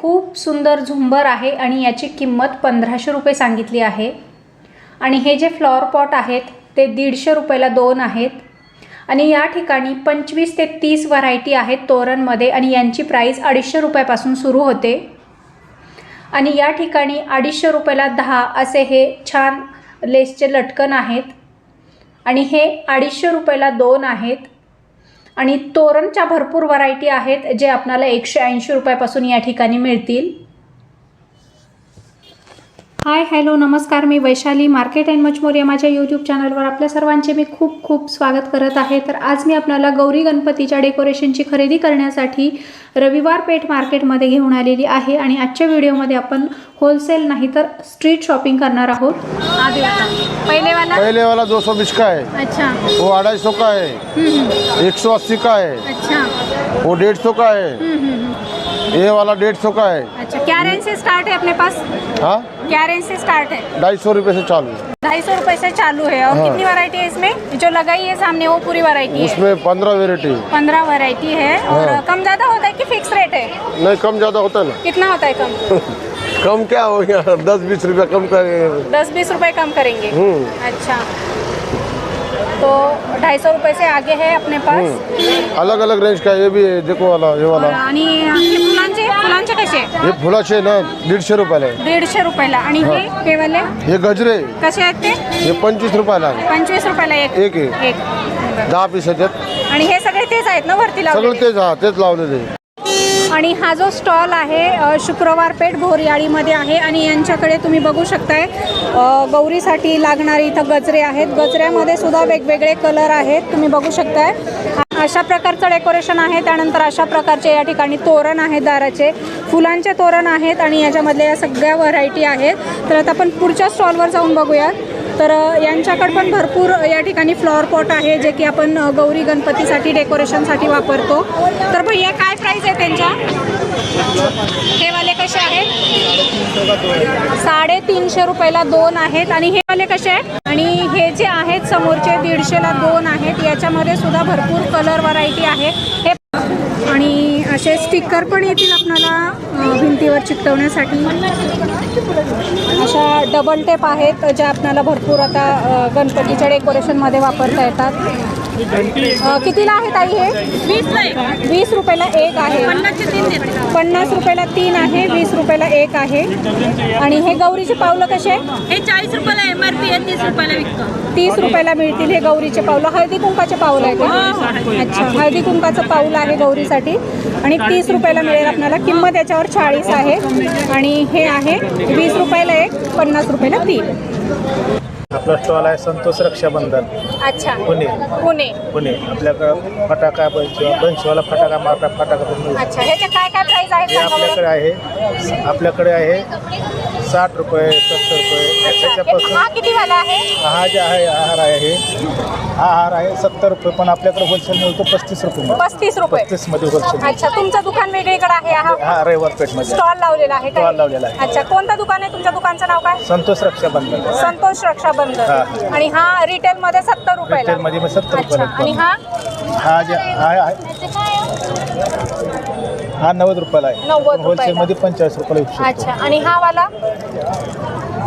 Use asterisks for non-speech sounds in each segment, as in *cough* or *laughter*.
खूप सुंदर झुंबर आहे आणि याची किंमत पंधराशे रुपये सांगितली आहे. आणि हे जे फ्लॉवर पॉट आहेत ते दीडशे रुपयाला दोन आहेत. आणि या ठिकाणी पंचवीस ते तीस व्हरायटी आहेत तोरणमध्ये आणि यांची प्राईस अडीचशे रुपयापासून सुरू होते. आणि या ठिकाणी अडीचशे रुपयाला दहा असे हे छान लेसचे लटकन आहेत. आणि हे अडीचशे रुपयाला दोन आहेत. आणि तोरणच्या भरपूर व्हरायटी आहेत जे आपणाला एकशे ऐंशी रुपयापासून या ठिकाणी मिळतील. हाय हॅलो नमस्कार. मी Vaishali market and much more या माझ्या यूट्यूब चॅनलवर आपल्या सर्वांचे मी खूप खूप स्वागत करत आहे. तर आज मी आपल्याला गौरी गणपतीच्या डेकोरेशनची खरेदी करण्यासाठी रविवार पेठ मार्केटमध्ये घेऊन आलेली आहे आणि आजच्या व्हिडिओमध्ये आपण होलसेल नाही तर स्ट्रीट शॉपिंग करणार आहोत. आधी पहिले वाला पहले वाला 220 का है अच्छा. वो अढ़ाई सौ का है एक सौ अस्सी का है अच्छा. वो डेढ़ सौ का है ये वाला डेढ़ सौ का है। अच्छा क्या रेंज से स्टार्ट है अपने पास? हाँ? क्या रेंज से स्टार्ट है? ढाई सौ रूपए ऐसी चालू ढाई सौ रूपए ऐसी चालू है। और हाँ। कितनी वैरायटी है इसमें? जो लगाई है सामने वो पूरी वैरायटी है। उसमें पंद्रह वेराइटी पंद्रह वैरायटी है। और हाँ। कम ज़्यादा होता है कि फिक्स रेट है? नहीं कम ज़्यादा होता है ना। कितना होता है कम? *laughs* कम क्या हो गया? दस बीस रुपया कम करेंगे। दस बीस रुपए कम करेंगे। हम्म, अच्छा। तो ढाई सौ रुपये से आगे है अपने पास. अलग अलग रेंज का ये भी है देखो वाला ये और वाला आणि हे फुलांचे कसे ना दीडशे रुपयाला आहे. दीडशे रुपयाला. आणि हे. हे वाले हे गजरे कसे आहेत ते? हे पंचवीस रुपयाला आहे. पंचवीस रुपयाला एक. एक आहे. एक. बरं. दहा पीस आहेत. आणि हे सगळे तेच आहेत ना वरती सगळं लावलेले तेच हा तेच लावलेले. आणि हा जो स्टॉल आहे अ, शुक्रवार पेठ भोरियाळीमध्ये आहे आणि यांच्याकडे तुम्ही बघू शकताय अ, गौरीसाठी लागणारे इथं गजरे आहेत. गजऱ्यामध्ये सुद्धा वेगवेगळे कलर आहेत. तुम्ही बघू शकताय. अशा प्रकारचं डेकोरेशन आहे. त्यानंतर अशा प्रकारचे या ठिकाणी तोरण आहे दाराचे. फुलांचे तोरण आहेत आणि याच्यामधल्या या सगळ्या व्हरायटी आहेत. तर आता आपण पुढच्या स्टॉलवर जाऊन बघूयात. तर यांच्याकडे पण भरपूर या ठिकाणी फ्लॉवर पॉट आहे जे की आपण गौरी गणपतीसाठी डेकोरेशनसाठी वापरतो. तर भैया काय प्राईस आहे त्यांच्या? हे वाले कसे आहेत? साडेतीनशे रुपयाला दोन आहेत. आणि हे वाले कसे आहेत? आणि हे जे आहेत समोरचे दीडशेला दोन आहेत याच्यामध्ये सुद्धा भरपूर कलर व्हरायटी आहे. हे आणि असे स्टिकर पण येतील आपल्याला भिंतीवर चिकटवण्यासाठी. अशा डबल टेप आहेत ज्या आपल्याला भरपूर आता गणपतीच्या डेकोरेशनमध्ये वापरता येतात. कितीला आहे ताई हे? वीस रुपयाला एक आहे. पन्नास रुपयाला तीन आहे वीस रुपयाला एक आहे. आणि हे गौरीचे पावलं कसे? हे चाळीस रुपयाला एम आर पी आहे तीस रुपयाला विकतो. तीस रुपयाला मिळतील हे गौरीचे पावलं. हळदी कुंकाचे पाऊल आहे का? अच्छा हळदी कुंकाचं पाऊल आहे गौरीसाठी. आणि तीस रुपयाला मिळेल आपल्याला. किंमत याच्यावर चाळीस आहे. आणि हे आहे वीस रुपयाला एक पन्नास रुपयाला तीन. आपला स्टॉल आहे संतोष रक्षाबंधन. अच्छा. पुणे. पुणे. पुणे. आपल्याकडं फटाका बनशिवा बनशिवाला फटाका मारता फटाका पण मिळतो. अच्छा. ह्याचे काय काय प्राइस आहेत सांगा बरं? आपल्याकडे आहे. आपल्याकडे आहे साठ रुपये सत्तर रुपये. अच्छा, त्याच्यापासून हा किती आहे? हा जे आहे आहार आहे. हे हा हार आहे सत्तर रुपये पण आपल्याकडे होलसेल मिळतो पस्तीस रुपये पस्तीस रुपये. पस्तीसमध्ये होलसेल अच्छा तुमचं दुकान वेगळीकडे आहे हा? हा रविवार पेठमध्ये स्टॉल लावलेला आहे Stall लावलेला आहे. अच्छा कोणतं दुकान आहे तुमच्या दुकानचं नाव काय? संतोष रक्षाबंधन. संतोष रक्षाबंधन. हा. आणि हा रिटेल मध्ये सत्तर रुपयाला रिटेलमध्ये मग 70 अच्छा रुपयाला आणि हा? हा जे आहे? हा नव्वद रुपयाला आहे. 90 रुपयाला. होलसेलमध्ये पंचेचाळीस रुपयाला विकू शकतो. अच्छा. आणि हा वाला?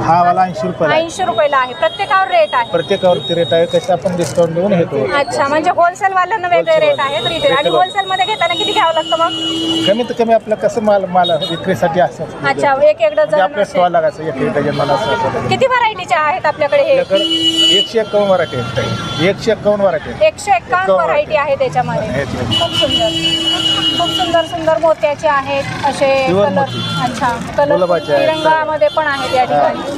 हा वाला ऐंशी रुपयाला आहे. ऐंशी रुपयाला आहे. प्रत्येकावर रेट आहे. प्रत्येकावरती रेट आहे कसं आपण डिस्काउंट देऊन घेतो. अच्छा म्हणजे होलसेल वाल्यांना वेगळे Wholesale रेट आहेत. रिटेल आणि Retail. होलसेल मध्ये घेताना किती घ्यावं लागतं मग? कमीत कमी आपलं कसं माल माल विक्रीसाठी असं. अच्छा एक एक म्हणजे डझन आपल्या असे. स्टॉल लागायचं एक डझन मला असं असं किती व्हरायटीचे आहेत आपल्याकडे हे? आपल्याकडे एकशे एक्कावन्न वराठी आहेत एकशे एक्कावन्न आहेत. एकशे एक्कावन्न व्हरायटी आहे त्याच्यामध्ये. आहेत. खूप सुंदर. खूप सुंदर सुंदर मोत्याचे आहेत असे Pure कलर मोती. अच्छा कलर गुलाबाचे आहेत. तिरंगामध्ये पण आहेत या ठिकाणी.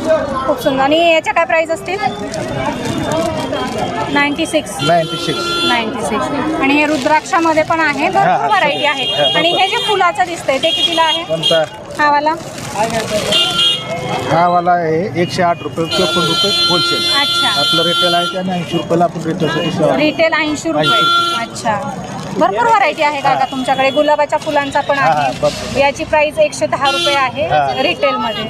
खूप सुंदर. आणि याच्या काय प्राइस असतील? Ninety six ninety six ninety six आणि हे रुद्राक्षामध्ये पण आहे. भरपूर व्हरायटी आहे. आणि हे जे फुलाचं दिसतंय ते कितीला आहे? कोणता? हा वाला. हा वाला आहे एकशे आठ रुपये चोपन्न रुपये होलसेल अच्छा. आपलं रिटेल आहे आणि ऐंशी रुपयाला आपण सेवा रिटेल ऐंशी रुपये. 80 अच्छा. भरपूर व्हरायटी आहे काका तुमच्याकडे? गुलाबाच्या फुलांचा पण आहे. याची प्राइस एकशे दहा रुपये आहे. रिटेलमध्ये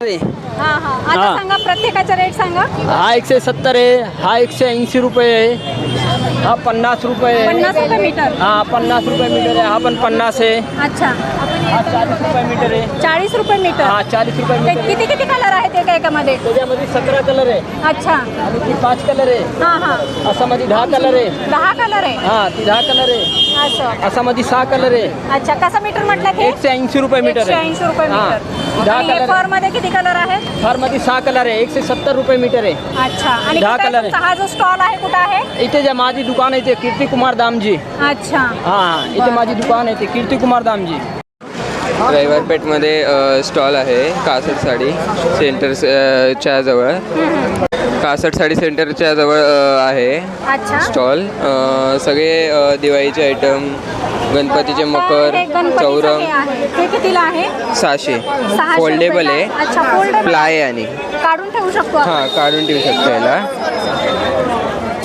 आता हा. सांगा प्रत्येकाचा रेट सांगा. हा एकशे सत्तर आहे हा एकशे ऐंशी रुपये आहे हा पन्नास रुपये पन्नास रुपये मीटर. हा पन्नास रुपये मीटर आहे हा पण पन्नास आहे. अच्छा. हा चाळीस रुपये मीटर आहे. चाळीस रुपये मीटर? हा चाळीस रुपये ते मीटर आहे. किती किती कलर आहेत एका एकामध्ये? त्याच्यामध्ये सतरा कलर आहे. अच्छा. आणि ती पाच कलर आहे. हा हा. असा मध्ये दहा कलर आहे. दहा कलर आहे? हा ती दहा कलर आहे. असं. असा मध्ये सहा कलर आहे. अच्छा कसं मीटर म्हटलं ते? एकशे ऐंशी रुपये मीटर एकशे आहे ऐंशी रुपये हा. मीटर. दहा आणि फरमध्ये किती कलर आहेत? फारमध्ये सहा कलर आहे. एकशे सत्तर रुपये मीटर आहे. अच्छा. आणि दहा कुठे आहे कलर आहे. तुमचा हा जो स्टॉल आहे कुठं आहे? इथे जे माझी दुकान आहे ते कीर्ती कुमार दामजी. अच्छा. हा हा इथे माझी दुकान आहे ते कीर्ती कुमार दामजी. रविवारपेठमध्ये स्टॉल आहे कासट साडी सेंटर च्या जवळ. कासट साडी सेंटरच्या जवळ आहे स्टॉल. सगळे दिवाळीचे आयटम गणपतीचे मकर चौरंग. हे सहाशे. फोल्डेबल. आहे. प्लाय आणि. काढून ठेवू शकतो. हां काढून ठेवू शकता याला.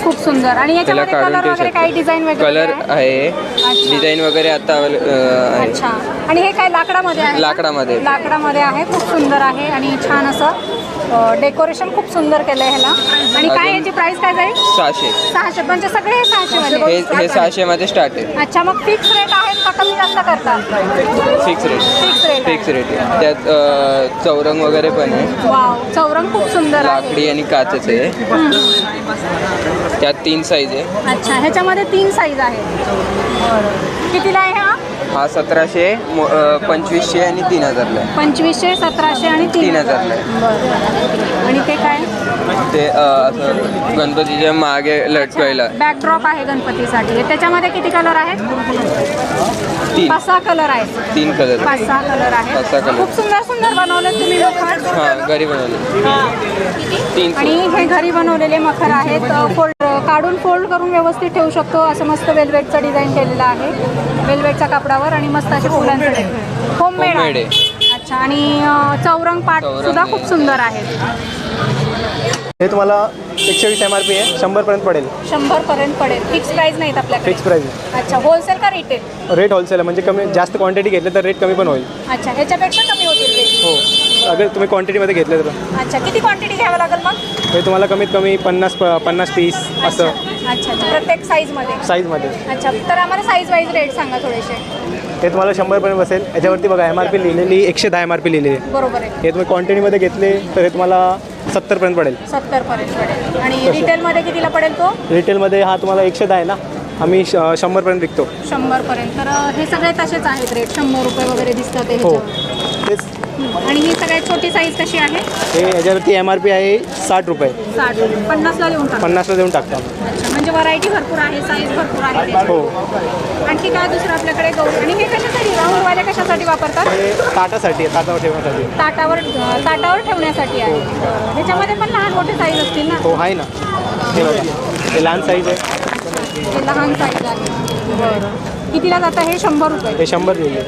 खूप सुंदर. आणि त्याला याच्यामध्ये काढून कलर ठेवू वगैरे काही डिझाईन शकता वगैरे कलर आहे? आहे. डिझाईन वगैरे आता अवेले- अ, आहे. अच्छा. आणि हे काय लाकडामध्ये आहे का? लाकडामध्ये. लाकडामध्ये आहे. खूप सुंदर आहे आणि छान असं. डेकोरेशन खूप सुंदर केलं आहे ह्याला. आणि काय याची प्राइस काय जाईल सहाशे. सहाशे म्हणजे सगळे हे सहाशे हे मध्ये हे सहाशेमध्ये स्टार्ट आहे. अच्छा मग फिक्स रेट आहेत का? कमी जास्त करतात fix rate fix rate fix rate आहे. त्यात अ, चौरंग वगैरे पण आहे. वाव चौरंग खूप सुंदर आहे. लाकडी आणि काचच आहे. त्यात तीन साईज आहे. अच्छा ह्याच्यामध्ये तीन साईज आहेत. कितीला आहे हा हा सतराशे पंचवीसशे आणि तीन हजारला आहे. पंचवीसशे सतराशे आणि तीन तीन हजार. हजारला आहे. बरं. आणि ते काय? ते अ, असं गणपतीच्या मागे लटकायला बॅकड्रॉप आहे गणपतीसाठी. त्याच्यामध्ये किती कलर आहेत? तीन. पाच सहा कलर आहेत. तीन कलर पाच सहा कलर आहेत. पाच सहा color. खूप सुंदर सुंदर बनवले तुम्ही मखर हां घरी बनवले तीन आणि हे घरी बनवलेले मखर आहेत फोल्ड काढून फोल्ड करून व्यवस्थित ठेवू शकतो. असं मस्त वेल्वेटचं डिझाईन केलेलं आहे. वेल्वेटच्या कापडावर आणि मस्त असे फुलांचं होममेड आहे. अच्छा आणि चौरंग पाट सुद्धा. खूप सुंदर आहे. हे तुम्हाला एकशे वीस एम आर पी आहे. शंभरपर्यंत पडेल. शंभर पर्यंत पडेल. फिक्स प्राइस नाहीत आपल्याकडे. फिक्स प्राईस आहे अच्छा होलसेल का रिटेल रेट होलसेल आहे. म्हणजे कमी जास्त क्वांटिटी घेतलं तर रेट कमी पण होईल. अच्छा ह्याच्यापेक्षा कमी होतील हो. अगर तुम्ही क्वांटिटीमध्ये घेतलं तर अच्छा किती क्वांटिटी घ्यावं लागेल मग? हे तुम्हाला कमीत कमी पन्नास पन्नास पीस असं. अच्छा अच्छा. प्रत्येक साईजमध्ये साईजमध्ये अच्छा तर आम्हाला साईज वाईज रेट सांगा थोडेसे. हे तुम्हाला शंभरपर्यंत बसेल. याच्यावरती बघा एम आर पी लिहिलेली एकशे दहा एम आर पी लिहिलेली आहे. बरोबर आहे. हे तुम्ही क्वांटिटीमध्ये घेतले तर हे तुम्हाला सत्तरपर्यंत पडेल. सत्तर पर्यंत पडेल. आणि रिटेलमध्ये कितीला पडेल तो? रिटेलमध्ये हा तुम्हाला एकशे दहा आहे ना? आम्ही श शंभरपर्यंत विकतो. शंभर पर्यंत. तर हे सगळे तसेच आहेत रेट शंभर रुपये वगैरे दिसतात हो. तेच. आणि ही सगळ्यात छोटी साईज कशी आहे? हे याच्यावरती एम आर पी आहे साठ रुपये. साठ पन्नासला देऊन टाका पन्नासला देऊन टाकतो. अच्छा म्हणजे व्हरायटी भरपूर आहे साईज भरपूर आहे. त्याची. हो. आणखी काय दुसरं आपल्याकडे गौरी आणि हे कशासाठी राऊंडवाले कशासाठी वापरतात? हे ताटासाठी आहे ताटावर ठेवण्यासाठी. ताटावर ताटावर ठेवण्यासाठी आहे. ह्याच्यामध्ये पण लहान मोठे साईज असतील ना? हो आहे ना. हे बघा. हे लहान साईज आहे. हे लहान साईज आहे. बरं. कितीला जातं हे? शंभर रुपये. हे शंभर लिहिले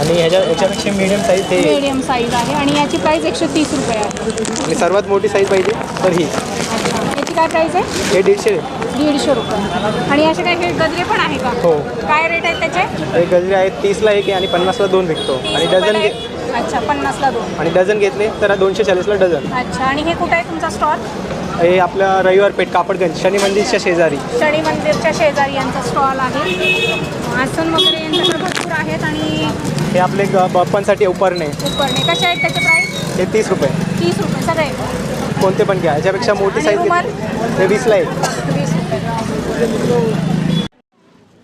आणि ह्याच्या याच्यापेक्षा मीडियम साईज हे मीडियम साईज आहे आणि याची प्राईस एकशे तीस रुपये आहे. आणि सर्वात मोठी साईज पाहिजे तर ही. याची काय प्राईस आहे? हे दीडशे. दीडशे रुपये. आणि असे काय हे गजरे पण आहे का? हो. काय रेट आहेत त्याचे? हे गजरे आहेत तीसला एक आणि पन्नासला दोन विकतो. आणि डझन घे. अच्छा पन्नासला दोन. आणि डझन घेतले तर दोनशे चाळीसला डझन. अच्छा आणि हे कुठे आहे तुमचा स्टॉल हे आपल्या रविवार पेठ कापडगंज शनी मंदिरच्या शेजारी. शनी मंदिरच्या शेजारी यांचा स्टॉल आहे. आसन वगैरे यांच्याकडे आहेत आणि हे आपले ग- बाप्पांसाठी उपरणे. उपरणे. कसे आहेत त्याचे प्राईस हे तीस रुपये. तीस रुपये. सगळे कोणते पण घ्या. याच्यापेक्षा मोठी आणि साईज रुमाल? हे वीसला एक वीस रुपये.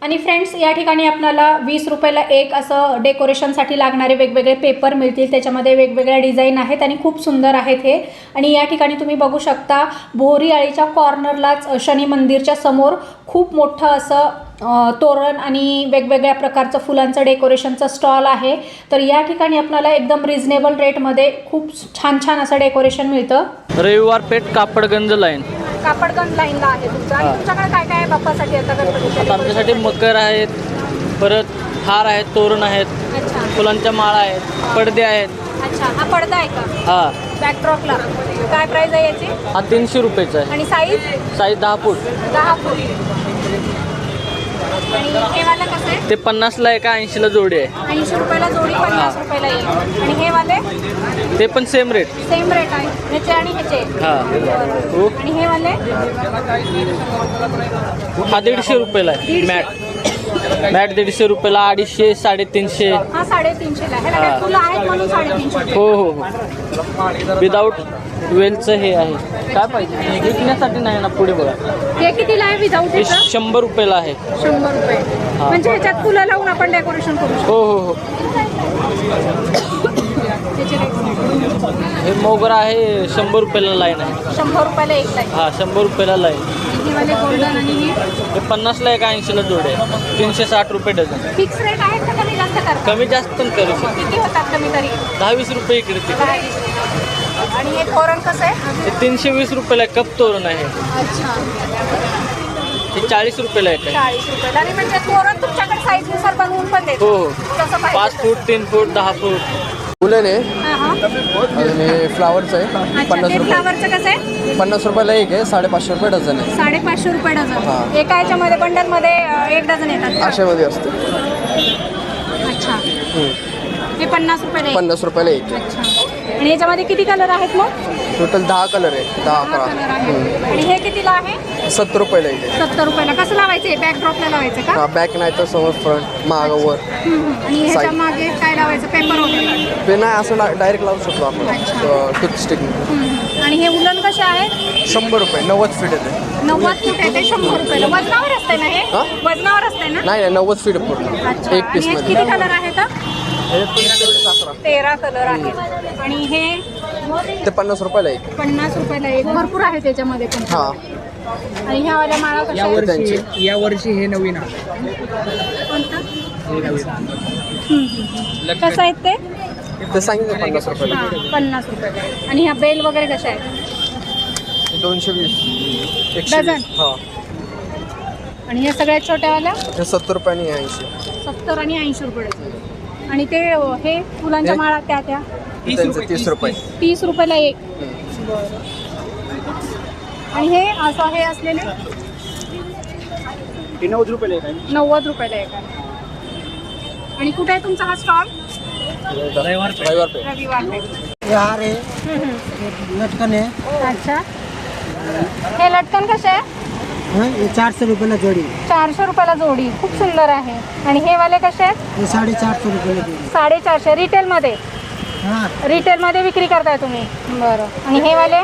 आणि फ्रेंड्स या ठिकाणी आपल्याला वीस रुपयाला एक असं डेकोरेशनसाठी लागणारे वेगवेगळे पेपर मिळतील. त्याच्यामध्ये वेगवेगळ्या डिझाईन आहेत आणि खूप सुंदर आहेत हे. आणि या ठिकाणी तुम्ही बघू शकता भोरी आळीच्या कॉर्नरलाच शनी मंदिरच्या समोर खूप मोठं असं तोरण आणि वेगवेगळ्या प्रकारचं फुलांचं डेकोरेशनचं स्टॉल आहे. तर या ठिकाणी आपल्याला एकदम रिझनेबल रेटमध्ये खूप छान छान असं डेकोरेशन मिळतं. रविवार पेठ कापडगंज लाईन कापडगंज लाईनला आहे तुमचं. आणि तुमच्याकडे काय काय आहे बाप्पासाठी आता गणपतीच्या आता आमच्यासाठी मकर आहेत परत हार आहेत तोरण आहेत अच्छा. फुलांच्या माळा आहेत पडदे आहेत. अच्छा हा पडदा आहे का? हा. बॅकड्रॉपला काय प्राइस आहे याची? हा तीनशे रुपयेचा आहे. आणि साईज साईज दहा फूट. दहा फूट. आणि हे वाला कसं आहे? ते पन्नासला आहे का ऐंशीला जोडी आहे. ऐंशी रुपयाला जोडी पन्नास रुपयाला येईल. आणि हे वाले? ते पण सेम रेट सेम रेट आहे. ह्याचे आणि ह्याचे. हां. हो आणि हे वाले? हा दीडशे रुपयाला आहे. दीडशे. मॅट मॅट दीडशे रुपयाला अडीचशे साडेतीनशे. हा साडेतीनशेला. हा. फुलं आहेत म्हणून साडेतीनशे हो हो हो. विदाऊट वेलचं हे आहे. काय पाहिजे? विकण्यासाठी नाही ना पुढे बघा. हे कितीला आहे विदाऊट हे शंभर रुपयाला आहे. शंभर रुपये. हा. म्हणजे ह्याच्यात फुलं लावून आपण डेकोरेशन करू हो हो हो. त्याचे rate सांगा. हे मोगरा आहे शंभर रुपयाला लाईन आहे. शंभर रुपयाला एक लाईन हा शंभर रुपयाला लाईन वाले गोल्डन आणि हे? हे पन्नासला एक ऐंशीला जोड आहे. तीनशे साठ रुपये डझन. फिक्स रेट आहेत का कमी जास्त कमी जास्त पण करू शकतो. किती होतात कमी तरी? दहा वीस रुपये इकडे तिकडे. दहा वीस रुपये. आणि हे तोरण कसं आहे? हे तीनशे वीस रुपयाला कप तोरण आहे. अच्छा. हे चाळीस रुपयाला एक आहे. चाळीस रुपयाला. आणि म्हणजे तोरण तुमच्याकडे साईजनुसार बनवून पण देतो हो. हो पाच पाहिजे फूट तीन फूट दहा फूट. फुलं आहे. आणि फ्लावरचं आहे. पन्नास रुपये. फ्लावरचं कसं आहे? पन्नास रुपयाला एक आहे साडेपाचशे रुपये डझन आहे. साडेपाचशे रुपये डझन. हा. एका याच्यामध्ये बंडलमध्ये एक डझन येतात का? आशेमध्ये असते. अच्छा. हे पन्नास रुपये देईल. पन्नास रुपयाला एक. अच्छा. आणि याच्यामध्ये किती कलर आहेत मग? टोटल दहा कलर आहे दहा कलर अकरा. आहेत. आणि हे कितीला आहे? सत्तर रुपयाला आहे सत्तर रुपयाला. कसं लावायचं बॅक ड्रॉपला लावायचं का? हा बॅक नाही तर समोर फ्रंट मागावर हम्म. आणि ह्याच्या. मागे काय लावायचं? पेपर वगैरे? ते नाही असं डायरेक्ट लावू शकतो आपण. टूथस्टिक हम्म. आणि हे उलन कसे आहेत? शंभर रुपये नव्वद फीट येते. नव्वद फूट आहे ते शंभर रुपयाला वजनावर असते ना हे? हा? वजनावर असते ना? नाही नाही नव्वद फीट पूर्ण. अच्छा. एक आणि पीस हे मध्ये. किती कलर आहेत? हे तेरा कलर आहेत. आणि हे ते पन्नास रुपयाला एक. पन्नास रुपयाला एक. भरपूर आहे त्याच्यामध्ये पण. हा. आणि ह्या वाल्या माळा कशा आहेत? त्यांचे. या वर्षी हे नवीन कोणतं? हम्म, हम्म. कसं आहेत ते? ते सांगितलं पन्नास रुपयाला. हा पन्नास रुपये आणि ह्या बेल वगैरे कशा आहेत? दोनशे वीस. एकशे डझन? हा. आणि ह्या सगळ्यात छोट्यावाल्या? हे सत्तर रुपयाने ऐंशी. सत्तर आणि ऐंशी रुपये डझन. आणि ते अ, हे फुलांच्या हे? माळा त्या त्या? त्यांचे तीस रुपये. तीस. रुपयाला एक. आणि हे असं हे असलेले? नव्वद रुपये आहे. नव्वद रुपयाला एक आहे. आणि कुठे आहे तुमचा हा स्टॉल? रविवार पे. रविवार पेठ. हार आहे. हम्म, हम्म. लटकन आहे. अच्छा. हे लटकन कसे आहे? हं, चारशे रुपयाला जोडी. चारशे रुपयाला जोडी. खूप सुंदर आहे. आणि हे वाले कसे आहेत? हे साडेचारशे रुपयाला जोडी. साडेचारशे. रिटेलमध्ये? रिटेलमध्ये विक्री करताय तुम्ही? बरं. आणि हे वाले?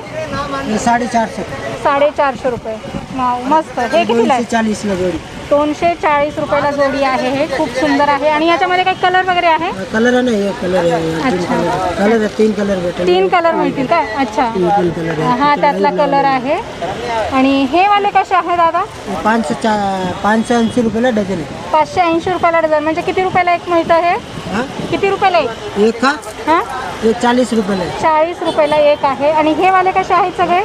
हे साडेचारशे. साडेचारशे रुपये. वाव, मस्त. हे कितीला आहे? चाळीसला जोडी. दोनशे चाळीस रुपयाला जोडी आहे हे. खूप सुंदर आहे. आणि याच्यामध्ये काही कलर वगैरे आहे? कलर नाही कलर अच्छा. कलर तीन कलर भेटेल. तीन कलर मिळतील काय अच्छा. तीन कलर हा त्यातला कलर आहे. आणि हे वाले कसे आहे दादा? पाचशे पाचशे ऐंशी रुपयाला डझन आहे. पाचशे ऐंशी रुपयाला डझन. म्हणजे किती रुपयाला एक मिळतं हे? किती रुपयाला एक? एक? का हां चाळीस रुपयाला चाळीस रुपयाला एक आहे. आणि हे वाले कसे आहेत सगळे?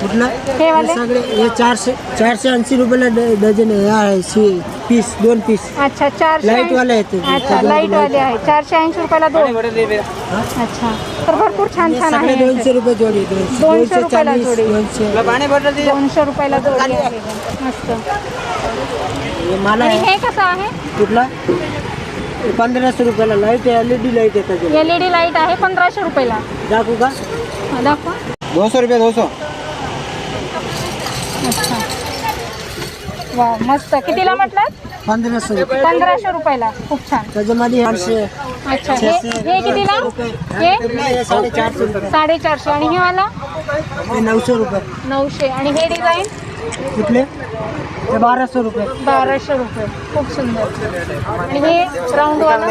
कुठला हे वाले? सगळे हे चारशे चारशे ऐंशी रुपयाला ड- डझन आहे हा आहे पीस दोन पीस अच्छा चारशे Light वाले आहेत ते. अच्छा लाईट वाले आहे चारशे ऐंशी रुपयाला दोन अच्छा तर भरपूर छान छान सगळे आहे दोनशे रुपये जोडी दोनशे दोनशे दोनशे रुपयाला चाळीस जोडी. दोनशे दोनशे रुपयाला जोडी आहे मस्त हे मला आणि आहे हे कसं आहे कुठला हे पंधराशे रुपयाला लाईट आहे एल लाईट आहे त्याच्यात एल ई डी लाईट आहे पंधराशे रुपयाला दाखवू का हा, दाखवा दो सौ रुपये दो सौ वा मस्त. कितीला म्हटलं पंधराशे रुपये. पंधराशे रुपयाला. खूप छान. त्याच्यामध्ये आठशे अच्छा. हे हे कितीला? हे? साडेचारशे रुपये. साडेचारशे. आणि हे वाला? हे नऊशे रुपये. नऊशे. आणि हे डिझाईन? कुठले? ते बाराशे रुपये. बाराशे रुपये. खूप सुंदर. आणि हे राऊंडवाला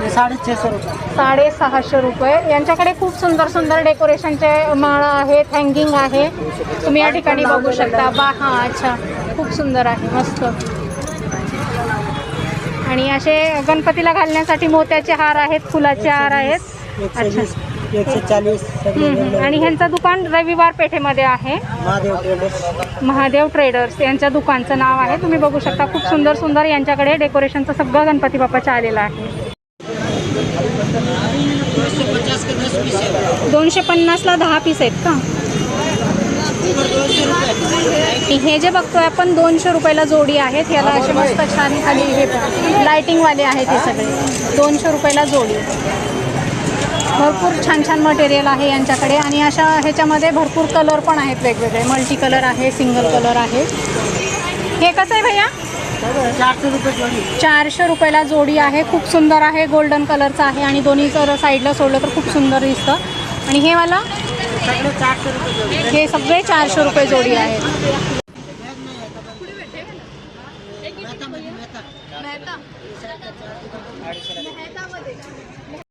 हे साडेछेशे रुपये. साडेसहाशे रुपये. यांच्याकडे खूप सुंदर सुंदर डेकोरेशनचे माळा आहेत हँगिंग आहे. तुम्ही या ठिकाणी बघू शकता. बा हां अच्छा. खूप सुंदर आहे मस्त. आणि असे गणपतीला घालण्यासाठी मोत्याचे हार आहेत फुलाचे हार आहेत. अच्छा. आणि ह्यांचं दुकान रविवार पेठेमध्ये आहे. महादेव ट्रेडर्स महादेव ट्रेडर्स यांच्या दुकानचं नाव आहे. तुम्ही बघू शकता खूप सुंदर सुंदर यांच्याकडे डेकोरेशनचं सगळं गणपती बाप्पाचं आलेलं आहे. दोनशे पन्नासला दहा पीस आहेत का? हे जे बघतोय आपण दोनशे रुपयाला जोडी आहेत. याला असे मस्त छान खाली हे लायटिंगवाले आहेत हे सगळे. दोनशे रुपयाला जोडी. भरपूर छान छान मटेरियल आहे यांच्याकडे. आणि अशा ह्याच्यामध्ये भरपूर कलर पण आहेत वेगवेगळे. मल्टी कलर आहे सिंगल कलर आहे. हे कसं आहे भैया? चारशे रुपये जोडी चारशे रुपयाला जोडी आहे. खूप सुंदर आहे. गोल्डन कलरचं आहे. आणि दोन्ही जर साईडला सोडलं तर खूप सुंदर दिसतं. आणि हे मला हे सगळे चारशे रुपये जोडी आहेत.